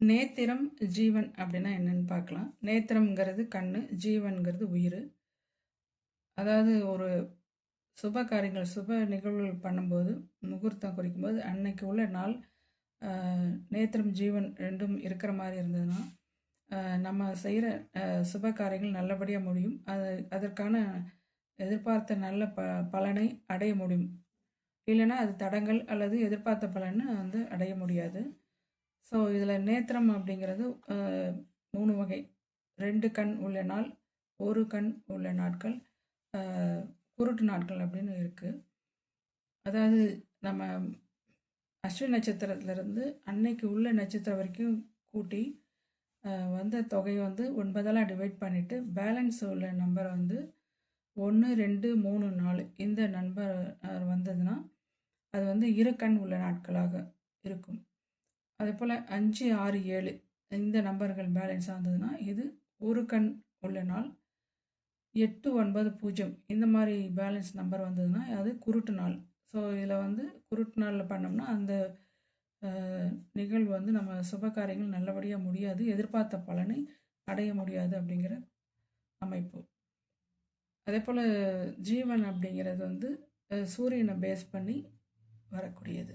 நேத்திரம் ஜீவன் அப்படின்னா என்னன்னு பார்க்கலாம். நேத்திரம்ங்கிறது கண்ணு ஜீவன்கிறது உயிர். அதாவது ஒரு சுப காரியங்கள் சுப நிகழ்வுகள் பண்ணும்போது முகூர்த்தம் குறிக்கும்போது அன்னைக்கு உள்ள நாள் நேத்திரம் ஜீவன் ரெண்டும் இருக்கிற மாதிரி இருந்ததுன்னா நம்ம செய்கிற சுப காரியங்கள் நல்லபடியாக முடியும். அது அதற்கான எதிர்பார்த்த நல்ல ப பலனை அடைய முடியும். இல்லைன்னா அது தடங்கள் அல்லது எதிர்பார்த்த பலனை வந்து அடைய முடியாது. ஸோ இதில் நேத்திரம் அப்படிங்கிறது மூணு வகை. ரெண்டு கண் உள்ள நாள் ஒரு கண் உள்ள நாட்கள் குருட்டு நாட்கள் அப்படின்னு இருக்குது அதாவது நம்ம அஸ்வினி நட்சத்திரத்துலேருந்து அன்னைக்கு உள்ள நட்சத்திரம் வரைக்கும் கூட்டி வந்த தொகையை வந்து ஒன்பதெல்லாம் டிவைட் பண்ணிவிட்டு பேலன்ஸ் உள்ள நம்பரை வந்து ஒன்று ரெண்டு மூணு நாலு. இந்த நம்பர் வந்ததுன்னா அது வந்து இரு கண் உள்ள நாட்களாக இருக்கும். அதே போல் அஞ்சு ஆறு ஏழு இந்த நம்பர்கள் பேலன்ஸ் ஆனதுன்னா இது ஒரு கண் உள்ள நாள் எட்டு ஒன்பது பூஜ்ஜியம் இந்த மாதிரி பேலன்ஸ் நம்பர் வந்ததுன்னா அது குருட்டு நாள். ஸோ இதில் வந்து குருட்டு நாளில் பண்ணோம்னா அந்த நிகழ்வு வந்து நம்ம சுப காரியங்கள் நல்லபடியாக முடியாது எதிர்பார்த்த பலனை அடைய முடியாது அப்படிங்கிற அமைப்பு. அதே போல் ஜீவன் அப்படிங்கிறது வந்து சூரியனை பேஸ் பண்ணி வரக்கூடியது.